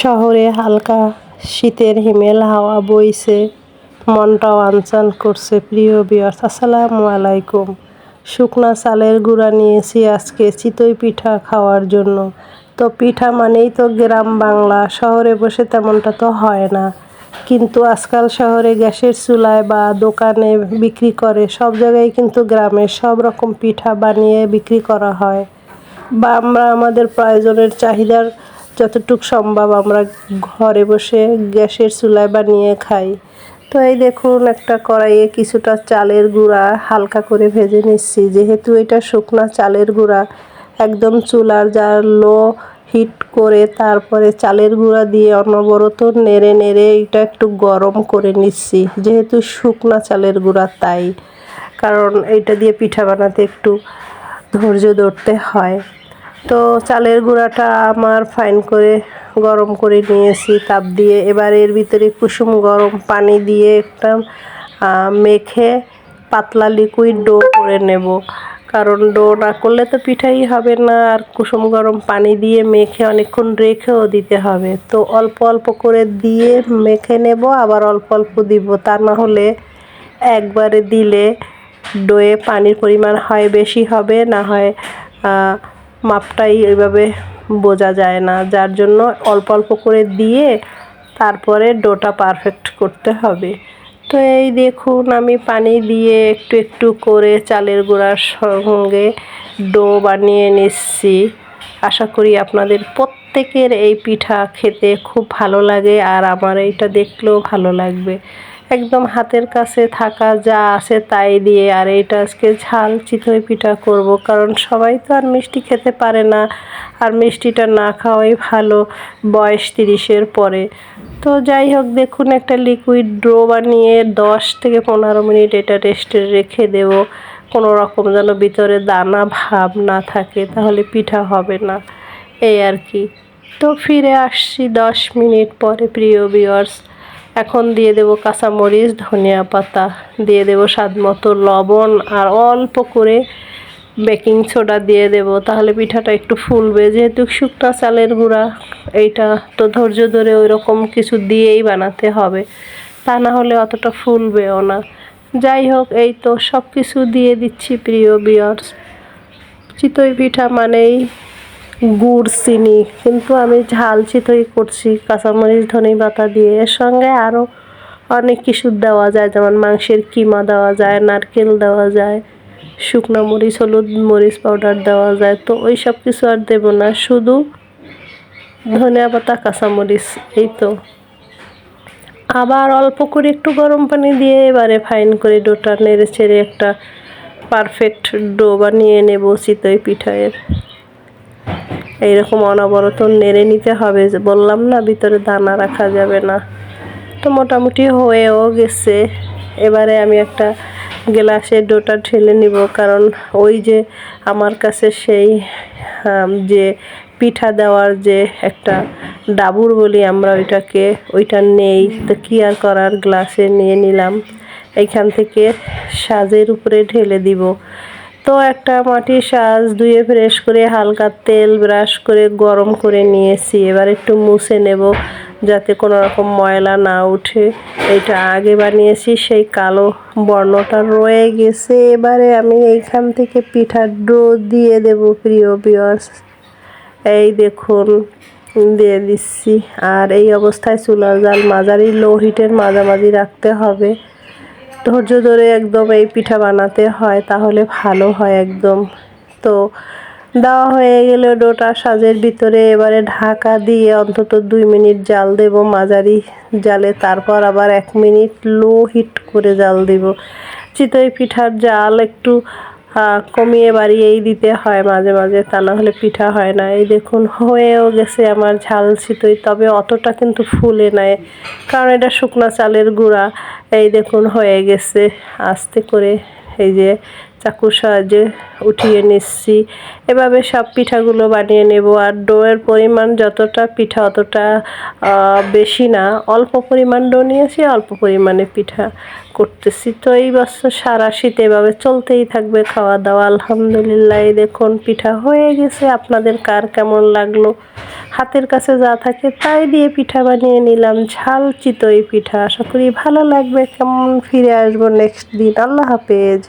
শহরে হালকা শীতের হিমেল, হাওয়া বইছে, মনটাও আনচান করছে প্রিয় বিয়ার্স আসসালামু আলাইকুম। শুকনা চালের গুঁড়া নিয়েছি আজকে চিতই পিঠা খাওয়ার জন্য। তো পিঠা মানেই তো গ্রাম বাংলা, শহরে বসে তেমনটা তো হয় না। কিন্তু আজকাল শহরে গ্যাসের চুলায় বা দোকানে বিক্রি করে, সব জায়গায় কিন্তু গ্রামে সব রকম পিঠা বানিয়ে বিক্রি করা হয়। বা আমরা আমাদের প্রয়োজনের চাহিদার যতটুক সম্ভব আমরা ঘরে বসে গ্যাসের চুলায় বানিয়ে খাই। তো এই দেখুন একটা কড়াইয়ে কিছুটা চালের গুঁড়া হালকা করে ভেজে নিচ্ছি। যেহেতু এটা শুকনা চালের গুঁড়া, একদম চুলার যা লো হিট করে তারপরে চালের গুঁড়া দিয়ে অনবরত নেড়ে নেড়ে এটা একটু গরম করে নিচ্ছি। যেহেতু শুকনা চালের গুঁড়া, তাই। কারণ এটা দিয়ে পিঠা বানাতে একটু ধৈর্য ধরতে হয়। তো চালের গুঁড়াটা আমার ফাইন করে গরম করে নিয়েছি, তাপ দিয়ে। এবার এর ভিতরে কুসুম গরম পানি দিয়ে একটা মেখে পাতলা লিকুইড ডো করে নেব। কারণ ডো না করলে তো পিঠাই হবে না, আর কুসুম গরম পানি দিয়ে মেখে অনেকক্ষণ রেখেও দিতে হবে। তো অল্প অল্প করে দিয়ে মেখে নেব, আবার অল্প অল্প দিব। তা না হলে একবারে দিলে ডোয়ে পানির পরিমাণ হয় বেশি হবে, না হয় মাপটাই ওইভাবে বোঝা যায় না। যার জন্য অল্প অল্প করে দিয়ে তারপরে ডোটা পারফেক্ট করতে হবে। তো এই দেখুন, আমি পানি দিয়ে একটু একটু করে চালের গুঁড়ার সঙ্গে ডো বানিয়ে নিচ্ছি। আশা করি আপনাদের প্রত্যেকের এই পিঠা খেতে খুব ভালো লাগে আর আমার এইটা দেখলেও ভালো লাগবে। একদম হাতের কাছে থাকা যা আছে তাই দিয়ে, আর এইটা আজকে ঝাল চিতই পিঠা করব, কারণ সবাই তো আর মিষ্টি খেতে পারে না, আর মিষ্টিটা না খাওয়াই ভালো বয়স তিরিশের পরে। তো যাই হোক, দেখুন একটা লিকুইড ড্রো বানিয়ে দশ থেকে পনেরো মিনিট এটা রেস্টে রেখে দেব। কোনো রকম যেন ভিতরে দানা ভাব না থাকে, তাহলে পিঠা হবে না, এই আর কি। তো ফিরে আসছি দশ মিনিট পরে, প্রিয় ভিওয়ার্স এখন দিয়ে দেব কাঁচামরিচ, ধনিয়া পাতা, দিয়ে দেব স্বাদ মতো লবণ, আর অল্প করে বেকিং সোডা দিয়ে দেব। তাহলে পিঠাটা একটু ফুলবে। যেহেতু শুকনা চালের গুঁড়া, এইটা তো ধৈর্য ধরে ওই রকম কিছু দিয়েই বানাতে হবে। তা না হলে অতটা ফুলবেও না। যাই হোক, এই তো সব কিছু দিয়ে দিচ্ছি প্রিয় বিয়ার্স চিতই পিঠা মানেই গুড়, চিনি, কিন্তু আমি ঝাল চিতই করছি, কাঁচামরিচ ধনে পাতা দিয়ে। এর সঙ্গে আরও অনেক কিছু দেওয়া যায়, যেমন মাংসের কিমা দেওয়া যায়, নারকেল দেওয়া যায়, শুকনো মরিচ, হলুদ মরিচ পাউডার দেওয়া যায়। তো ওই সব কিছু আর দেবো না, শুধু ধনিয়া পাতা কাঁচামরিচ, এই তো। আবার অল্প করে একটু গরম পানি দিয়ে এবারে ফাইন করে ডোটা নেড়ে ছেড়ে একটা পারফেক্ট ডো বানিয়ে নেব চিতই পিঠায়ের। এইরকম অনবরত নেড়ে নিতে হবে যে বললাম না ভিতরে দানা রাখা যাবে না। তো মোটামুটি হয়েও গেছে। এবারে আমি একটা গ্লাসে ডোটা ঢেলে নিব কারণ ওই যে আমার কাছে সেই যে পিঠা দেওয়ার যে একটা ডাবুর বলি আমরা ওইটাকে, ওইটা নেই। তো কি আর করার? গ্লাসে নিয়ে নিলাম। এইখান থেকে সাজের উপরে ঢেলে দিব। তো একটা মাটির সাজ ধুয়ে ফ্রেশ করে হালকা তেল ব্রাশ করে গরম করে নিয়েছি। এবার একটু মুছে নেব যাতে কোনো রকম ময়লা না উঠে এটা আগে বানিয়েছি, সেই কালো বর্ণটা রয়ে গেছে। এবারে আমি এইখান থেকে পিঠার ডো দিয়ে দেব, প্রিয় বিয়ার্স এই দেখুন, দিয়ে দিচ্ছি। আর এই অবস্থায় চুলার জাল মাঝারি লো হিটের মাঝামাঝি রাখতে হবে। ধৈর্য ধরে একদম এই পিঠা বানাতে হয়, তাহলে ভালো হয় একদম। তো দেওয়া হয়ে গেলে ডোটা সাজের ভিতরে এবারে ঢাকা দিয়ে অন্তত দুই মিনিট জাল দেব মাঝারি জালে, তারপর আবার এক মিনিট লো হিট করে জাল দেব। চিতই পিঠার জাল একটু কমিয়ে বাড়িয়েই দিতে হয় মাঝে মাঝে, তা না হলে পিঠা হয় না। এই দেখুন, হয়েও গেছে আমার ঝাল ছিতই, তবে অতটা কিন্তু ফুলে নেয় কারণ এটা শুকনা চালের গুঁড়া। এই দেখুন, হয়ে গেছে। আস্তে করে এই যে চাকুর সাহায্যে উঠিয়ে নিচ্ছি। এভাবে সব পিঠাগুলো বানিয়ে নেব। আর ডোয়ের পরিমাণ যতটা পিঠা অতটা বেশি না। অল্প পরিমাণ ডো নিয়েছি, অল্প পরিমাণে পিঠা করতেছি। তো এই বছর সারা শীত এভাবে চলতেই থাকবে খাওয়া দাওয়া আলহামদুলিল্লাহ দেখুন পিঠা হয়ে গেছে। আপনাদের কার কেমন লাগল? হাতের কাছে যা থাকে তাই দিয়ে পিঠা বানিয়ে নিলাম। ঝাল চিতই পিঠা। আশা করি ভালো লাগবে। কেমন ফিরে আসব নেক্সট দিন। আল্লাহ হাফেজ।